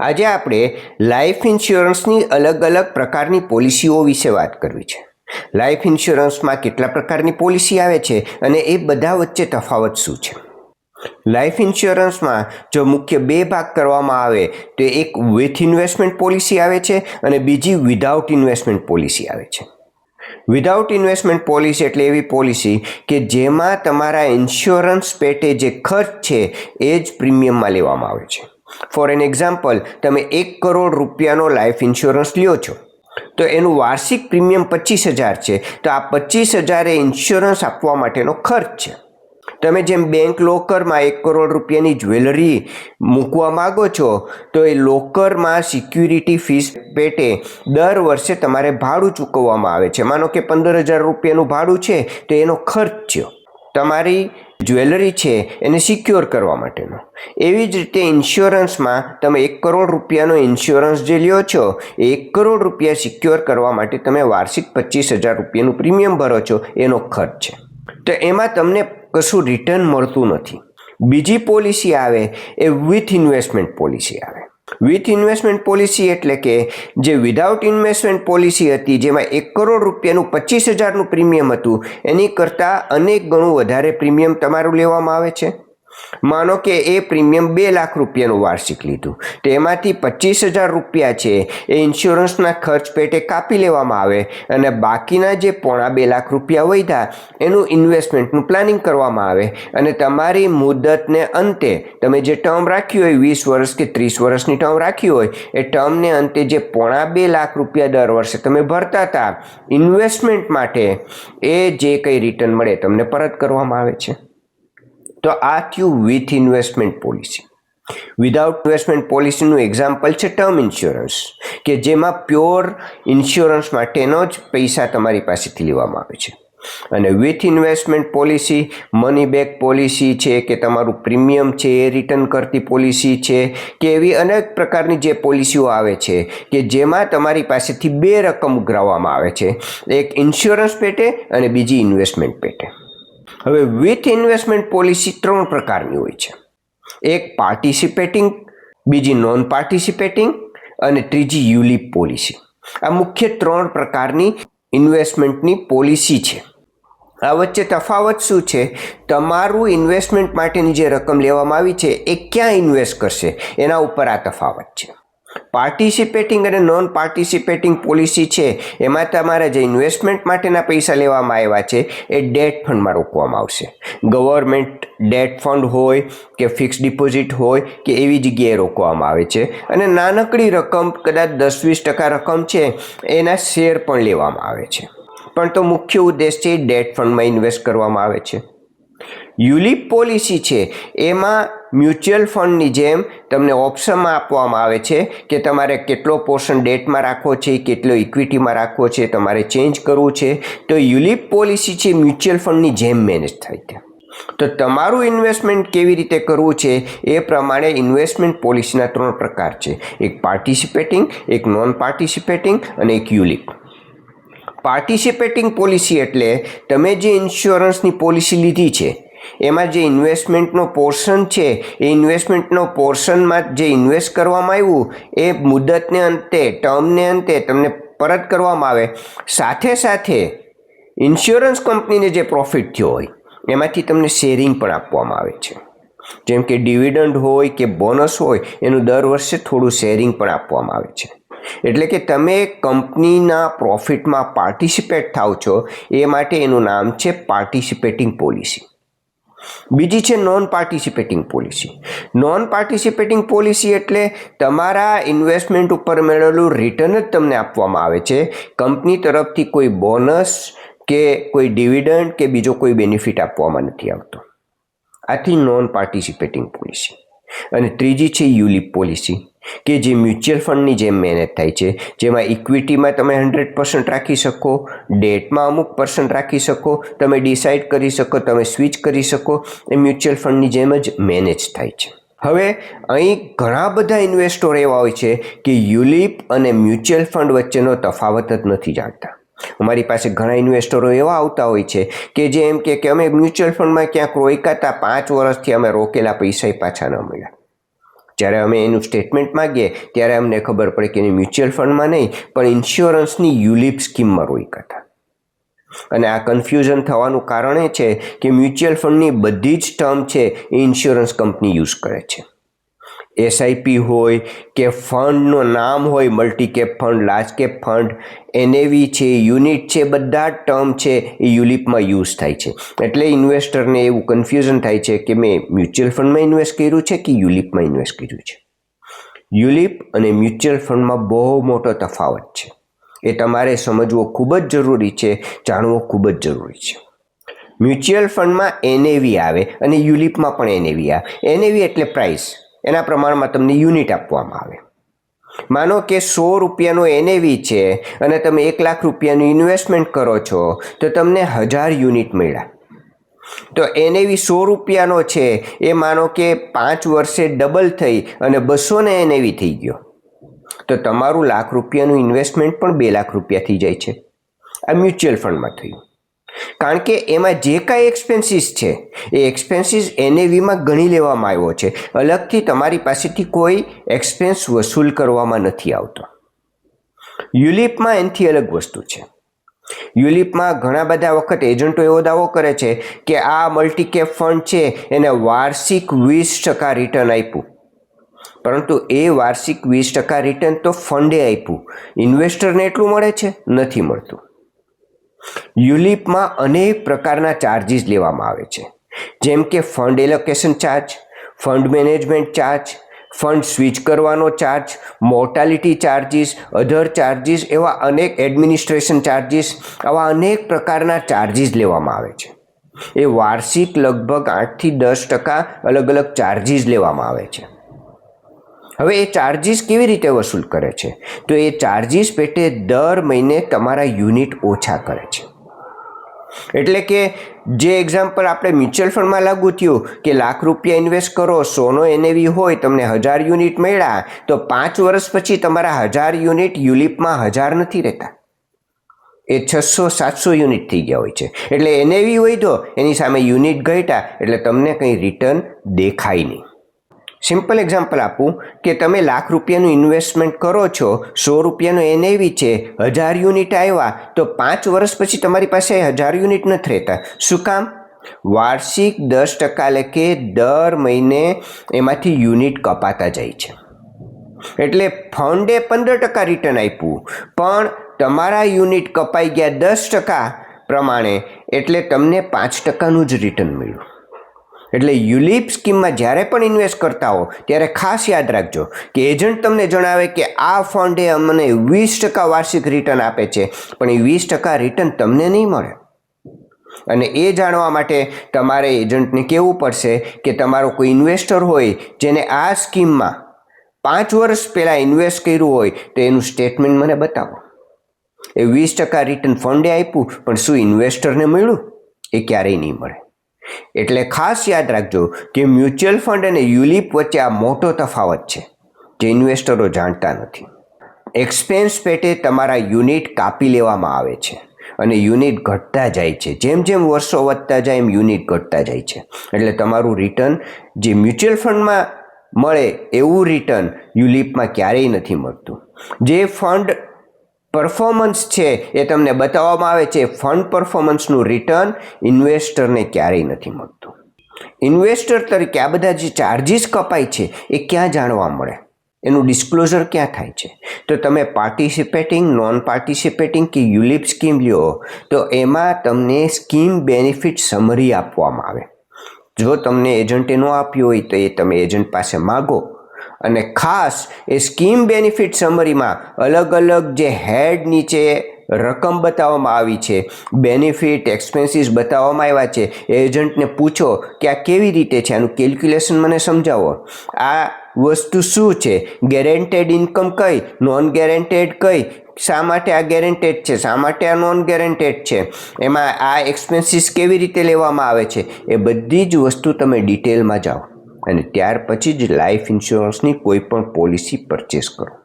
આજે આપણે લાઈફ ઇન્સ્યોરન્સની અલગ અલગ પ્રકારની પોલિસીઓ વિશે વાત કરવી છે. લાઈફ ઇન્સ્યોરન્સમાં કેટલા પ્રકારની પોલિસી આવે છે અને એ બધા વચ્ચે તફાવત શું છે? લાઈફ ઇન્સ્યોરન્સમાં જો મુખ્ય બે ભાગ કરવામાં આવે, તો એક વિથ ઇન્વેસ્ટમેન્ટ પોલિસી આવે છે અને બીજી વિધાઉટ ઇન્વેસ્ટમેન્ટ પોલિસી આવે છે. વિધાઉટ ઇન્વેસ્ટમેન્ટ પોલિસી એટલે એવી પોલિસી કે જેમાં તમારા ઇન્સ્યોરન્સ પેટે જે ખર્ચ છે, એ જ પ્રીમિયમમાં લેવામાં આવે છે. ફોર એન એક્ઝામ્પલ, તમે એક કરોડ રૂપિયાનો લાઈફ ઇન્સ્યોરન્સ લ્યો છો. તો એનું વાર્ષિક પ્રીમિયમ પચીસ હજાર છે. તો આ પચીસ હજાર એ ઇન્સ્યોરન્સ આપવા માટેનો ખર્ચ છે. તમે જેમ બેંક લોકરમાં એક કરોડ રૂપિયાની જ્વેલરી મૂકવા માગો છો, તો એ લોકરમાં સિક્યુરિટી ફીસ પેટે દર વર્ષે તમારે ભાડું ચૂકવવામાં આવે છે. માનો કે પંદર હજાર રૂપિયાનું ભાડું છે, તો એનો ખર્ચ છે તમારી જ્વેલરી છે એને સિક્યોર કરવા માટેનો. એવી જ રીતે ઇન્સ્યોરન્સમાં તમે એક કરોડ રૂપિયાનો ઇન્સ્યોરન્સ જે લ્યો છો, એ એક કરોડ રૂપિયા સિક્યોર કરવા માટે તમે વાર્ષિક પચીસ હજાર રૂપિયાનું પ્રીમિયમ ભરો છો, એનો ખર્ચ છે. તો એમાં તમને કશું રિટર્ન મળતું નથી. બીજી પોલિસી આવે એ વિથ ઇન્વેસ્ટમેન્ટ પોલિસી આવે. વિથ ઇન્વેસ્ટમેન્ટ પોલિસી એટલે કે જે વિધાઉટ ઇન્વેસ્ટમેન્ટ પોલિસી હતી, જેમાં એક કરોડ રૂપિયાનું પચીસ હજારનું પ્રીમિયમ હતું, એની કરતાં અનેક ગણું વધારે પ્રીમિયમ તમારું લેવામાં આવે છે? માનો કે એ પ્રીમિયમ બે લાખ રૂપિયાનું વાર્ષિક લીધું. તેમાંથી પચીસ હજાર રૂપિયા છે, એ ઇન્સ્યોરન્સના ખર્ચ પેટે કાપી લેવામાં આવે અને બાકીના જે પોણા બે લાખ રૂપિયા વધ્યા એનું ઇન્વેસ્ટમેન્ટનું પ્લાનિંગ કરવામાં આવે અને તમારી મુદતને અંતે તમે જે ટર્મ રાખી હોય, વીસ વર્ષ કે ત્રીસ વર્ષની ટર્મ રાખી હોય, એ ટર્મને અંતે જે પોણા બે લાખ રૂપિયા દર વર્ષે તમે ભરતા હતા ઇન્વેસ્ટમેન્ટ માટે એ જે કંઈ રિટર્ન મળે તમને પરત કરવામાં આવે છે. તો આ થયું with investment policy without investment પોલિસીનું example છે ટર્મ ઇન્સ્યોરન્સ કે જેમાં પ્યોર ઇન્સ્યોરન્સ માટેનો જ પૈસા તમારી પાસેથી લેવામાં આવે છે. અને with investment policy money back policy છે, કે તમારું પ્રીમિયમ છે એ રિટર્ન કરતી પોલિસી છે, કે એવી અનેક પ્રકારની જે પોલિસીઓ આવે છે, કે જેમાં તમારી પાસેથી બે રકમ ઉઘરાવવામાં આવે છે. એક ઇન્સ્યોરન્સ પેટે અને બીજી ઇન્વેસ્ટમેન્ટ પેટે. હવે વિથ ઇન્વેસ્ટમેન્ટ પોલિસી ત્રણ પ્રકારની હોય છે. એક પાર્ટિસિપેટિંગ બીજી નોન પાર્ટિસિપેટિંગ અને ત્રીજી યુલિપ પોલિસી આ મુખ્ય ત્રણ પ્રકારની ઇન્વેસ્ટમેન્ટની પોલિસી છે. આ વચ્ચે તફાવત શું છે? તમારું ઇન્વેસ્ટમેન્ટ માટેની જે રકમ લેવામાં આવી છે, એ ક્યાં ઇન્વેસ્ટ કરશે? એના ઉપર આ તફાવત છે. પાર્ટિસિપેટિંગ અને નોન પાર્ટિસિપેટિંગ પોલિસી છે, એમાં તમારા જે ઇન્વેસ્ટમેન્ટ માટેના પૈસા લેવામાં આવ્યા છે, એ ડેટ ફંડમાં રોકવામાં આવશે. ગવર્મેન્ટ ડેટ ફંડ હોય કે ફિક્સ ડિપોઝિટ હોય કે એવી જગ્યાએ રોકવામાં આવે છે. અને નાનકડી રકમ, કદાચ દસ વીસ ટકા રકમ છે, એના શેર પણ લેવામાં આવે છે. પણ તો મુખ્ય ઉદ્દેશ છે ડેટ ફંડમાં ઇન્વેસ્ટ કરવામાં આવે છે. યુલિપ પોલિસી છે, એમાં મ્યુચ્યુઅલ ફંડની જેમ તમને ઓપ્શનમાં આપવામાં આવે છે કે તમારે કેટલો પોર્શન ડેટમાં રાખવો છે, કેટલો ઇક્વિટીમાં રાખવો છે, તમારે ચેન્જ કરવું છે. તો યુલિપ પોલિસી છે મ્યુચ્યુઅલ ફંડની જેમ મેનેજ થાય છે તો તમારું ઇન્વેસ્ટમેન્ટ કેવી રીતે કરવું છે એ પ્રમાણે ઇન્વેસ્ટમેન્ટ પોલિસીના ત્રણ પ્રકાર છે. એક પાર્ટિસિપેટિંગ, એક નોન પાર્ટિસિપેટિંગ અને એક યુલિપ. પાર્ટિસિપેટિંગ પોલિસી એટલે તમે જે ઇન્સ્યોરન્સની પોલિસી લીધી છે એમાં જે ઇન્વેસ્ટમેન્ટનો પોર્શન છે, એ ઇન્વેસ્ટમેન્ટનો પોર્શનમાં જે ઇન્વેસ્ટ કરવામાં આવ્યું, એ મુદતને અંતે ટર્મને અંતે તમને પરત કરવામાં આવે. સાથે સાથે ઇન્સ્યોરન્સ કંપનીને જે પ્રોફિટ થયો હોય, એમાંથી તમને શેરિંગ પણ આપવામાં આવે છે. જેમ કે ડિવિડન્ડ હોય કે બોનસ હોય, એનું દર વર્ષે થોડું શેરિંગ પણ આપવામાં આવે છે. એટલે કે તમે કંપનીના પ્રોફિટમાં પાર્ટિસિપેટ થાવ છો, એ માટે એનું નામ છે પાર્ટિસિપેટિંગ પોલિસી બીજી છે non participating policy non participating policy એટલે તમારા ઇન્વેસ્ટમેન્ટ ઉપર મેળવેલું રિટર્ન જ તમને આપવામાં આવે છે. કંપની તરફથી કોઈ બોનસ કે કોઈ ડિવિડન્ડ કે બીજો કોઈ બેનિફિટ આપવામાં નથી આવતો. આથી નોન પાર્ટિસિપેટિંગ પોલિસી અને ત્રીજી છે યુલિપ પોલિસી. કે જે મ્યુચ્યુઅલ ફંડની જેમ મેનેજ થાય છે, જેમાં ઇક્વિટીમાં તમે હંડ્રેડ પર્સન્ટ રાખી શકો, ડેટમાં અમુક પર્સન્ટ રાખી શકો, તમે ડિસાઇડ કરી શકો, તમે સ્વિચ કરી શકો, એ મ્યુચ્યુઅલ ફંડની જેમ જ મેનેજ થાય છે. હવે અહીં ઘણા બધા ઇન્વેસ્ટરો એવા હોય છે કે યુલિપ અને મ્યુચ્યુઅલ ફંડ વચ્ચેનો તફાવત જ નથી જાણતા. અમારી પાસે ઘણા ઇન્વેસ્ટરો એવા આવતા હોય છે કે જે એમ કે અમે મ્યુચ્યુઅલ ફંડમાં ક્યાંક રોકાતા પાંચ વર્ષથી અમે રોકેલા પૈસા પાછા ન મળ્યા. જ્યારે અમે એનું સ્ટેટમેન્ટ માગીએ, ત્યારે અમને ખબર પડે કે એની મ્યુચ્યુઅલ ફંડમાં નહીં, પણ ઇન્સ્યોરન્સની યુલિપ સ્કીમમાં રોઈ કરતા અને આ કન્ફ્યુઝન થવાનું કારણ એ છે કે મ્યુચ્યુઅલ ફંડની બધી જ ટર્મ છે એ ઇન્સ્યોરન્સ કંપની યુઝ કરે છે. એસઆઈપી હોય કે ફંડનું નામ હોય multi cap fund large cap fund, NAV છે, યુનિટ છે, બધા ટર્મ છે એ યુલિપમાં યુઝ થાય છે. એટલે ઇન્વેસ્ટરને એવું કન્ફ્યુઝન થાય છે કે મેં મ્યુચ્યુઅલ ફંડમાં ઇન્વેસ્ટ કર્યું છે કે યુલિપમાં ઇન્વેસ્ટ કર્યું છે? યુલિપ અને મ્યુચ્યુઅલ ફંડમાં બહુ મોટો તફાવત છે. એ તમારે સમજવો ખૂબ જ જરૂરી છે, જાણવો ખૂબ જ જરૂરી છે. મ્યુચ્યુઅલ ફંડમાં એનએવી આવે અને યુલિપમાં પણ એનએવી આવે. એનએવી એટલે પ્રાઇસ. એના પ્રમાણમાં તમને યુનિટ આપવામાં આવે. માનો કે સો રૂપિયાનો એનએવી છે અને તમે એક લાખ રૂપિયાનું ઇન્વેસ્ટમેન્ટ કરો છો, તો તમને હજાર યુનિટ મળ્યા. તો એનએવી સો રૂપિયાનો છે, એ માનો કે પાંચ વર્ષે ડબલ થઈ અને બસોને એનએવી થઈ ગયો. તો તમારું લાખ રૂપિયાનું ઇન્વેસ્ટમેન્ટ પણ બે લાખ રૂપિયા થઈ જાય છે. આ મ્યુચ્યુઅલ ફંડમાં થયું. કારણ કે એમાં જે કાંઈ એક્સપેન્સીસ છે, એ એક્સપેન્સીસ એનએવીમાં ગણી લેવામાં આવ્યો છે. અલગથી તમારી પાસેથી કોઈ એક્સપેન્સ વસૂલ કરવામાં નથી આવતો. યુલિપમાં એનથી અલગ વસ્તુ છે. યુલિપમાં ઘણા બધા વખત એજન્ટો એવો દાવો કરે છે કે આ મલ્ટીકેપ ફંડ છે, એને વાર્ષિક વીસ ટકા રિટર્ન આપ્યું. પરંતુ એ વાર્ષિક વીસ ટકા રિટર્ન તો ફંડે આપ્યું. ઇન્વેસ્ટરને એટલું મળે છે? નથી મળતું. યુલિપમાં અનેક પ્રકારના ચાર્જિસ લેવામાં આવે છે. જેમ કે fund allocation charge fund management charge fund switch કરવાનો charge mortality charges other charges એવા અનેક એડમિનિસ્ટ્રેશન ચાર્જિસ આવા અનેક પ્રકારના ચાર્જિસ લેવામાં આવે છે. એ વાર્ષિક લગભગ આઠથી દસ ટકા અલગ અલગ ચાર્જિસ લેવામાં આવે છે. હવે એ ચાર્જિસ કેવી રીતે વસૂલ કરે છે? તો એ ચાર્જિસ પેટે દર મહિને તમારા યુનિટ ઓછા કરે છે. એટલે કે જે એક્ઝામ્પલ આપણે મ્યુચ્યુઅલ ફંડમાં લાગુ થયું કે લાખ રૂપિયા ઇન્વેસ્ટ કરો, સોનો એનએવી હોય, તમને હજાર યુનિટ મળ્યા, તો પાંચ વર્ષ પછી તમારા હજાર યુનિટ યુલિપમાં હજાર નથી રહેતા. એ છસો સાતસો યુનિટ થઈ ગયા હોય છે. એટલે એનએવી હોય તો એની સામે યુનિટ ઘટ્યા, એટલે તમને કંઈ રિટર્ન દેખાય નહીં. સિમ્પલ એક્ઝામ્પલ આપું કે તમે લાખ રૂપિયાનું ઇન્વેસ્ટમેન્ટ કરો છો, સો રૂપિયાનો એનએવી છે, હજાર યુનિટ આવ્યા, તો પાંચ વર્ષ પછી તમારી પાસે હજાર યુનિટ નથી રહેતા. શું કામ? વાર્ષિક દસ ટકા લેખે દર મહિને એમાંથી યુનિટ કપાતા જાય છે. એટલે ફંડે પંદર ટકા રિટર્ન આપ્યું, પણ તમારા યુનિટ કપાઈ ગયા દસ ટકા પ્રમાણે, એટલે તમને પાંચ ટકાનું જ રિટર્ન મળ્યું. એટલે યુલિપ સ્કીમમાં જ્યારે પણ ઇન્વેસ્ટ કરતા હો, ત્યારે ખાસ યાદ રાખજો કે એજન્ટ તમને જણાવે કે આ ફંડે અમને વીસ ટકા વાર્ષિક રિટર્ન આપે છે, પણ એ વીસ ટકા રિટર્ન તમને નહીં મળે. અને એ જાણવા માટે તમારે એજન્ટને કહેવું પડશે કે તમારો કોઈ ઇન્વેસ્ટર હોય જેને આ સ્કીમમાં પાંચ વર્ષ પહેલાં ઇન્વેસ્ટ કર્યું હોય, તો એનું સ્ટેટમેન્ટ મને બતાવો. એ વીસ ટકા રિટર્ન ફંડે આપ્યું, પણ શું ઇન્વેસ્ટરને મળ્યું? એ ક્યારેય નહીં મળે. એટલે ખાસ યાદ રાખજો કે મ્યુચ્યુઅલ ફંડ અને યુલિપ વચ્ચે આ મોટો તફાવત છે, જે ઇન્વેસ્ટરો જાણતા નથી. એક્સપેન્સ પેટે તમારા યુનિટ કાપી લેવામાં આવે છે અને યુનિટ ઘટતા જાય છે. જેમ જેમ વર્ષો વધતા જાય એમ યુનિટ ઘટતા જાય છે. એટલે તમારું રિટર્ન જે મ્યુચ્યુઅલ ફંડમાં મળે એવું રિટર્ન યુલિપમાં ક્યારેય નથી મળતું. જે ફંડ પરફોર્મન્સ છે એ તમને બતાવવામાં આવે છે. ફંડ પરફોર્મન્સનું રિટર્ન ઇન્વેસ્ટરને ક્યારેય નથી મળતું. ઇન્વેસ્ટર તરીકે આ બધા જે ચાર્જિસ કપાય છે એ ક્યાં જાણવા મળે? એનું ડિસ્ક્લોઝર ક્યાં થાય છે? તો તમે પાર્ટિસિપેટિંગ નોન પાર્ટિસિપેટિંગ કે યુલિપ સ્કીમ લ્યો, તો એમાં તમને સ્કીમ બેનિફિટ સમરી આપવામાં આવે. જો તમને એજન્ટે ન આપ્યું હોય તો એ તમે એજન્ટ પાસે માગો. અને ખાસ એ સ્કીમ બેનિફિટ સમરીમાં અલગ અલગ જે હેડ નીચે રકમ બતાવવામાં આવી છે, બેનિફિટ, એક્સપેન્સીસ બતાવવામાં આવ્યા છે. એજન્ટને પૂછો કે આ કેવી રીતે છે? આનું કેલ્ક્યુલેશન મને સમજાવો. આ વસ્તુ શું છે? ગેરેન્ટેડ ઇન્કમ કઈ? નોન ગેરેન્ટેડ કઈ? શા માટે આ ગેરેન્ટેડ છે? શા માટે આ નોન ગેરેન્ટેડ છે? એમાં આ એક્સપેન્સીસ કેવી રીતે લેવામાં આવે છે? એ બધી જ વસ્તુ તમે ડિટેલમાં જાઓ. અને ત્યાર પછી જ લાઈફ ઇન્સ્યોરન્સની કોઈ પણ પોલિસી પરચેસ કરો.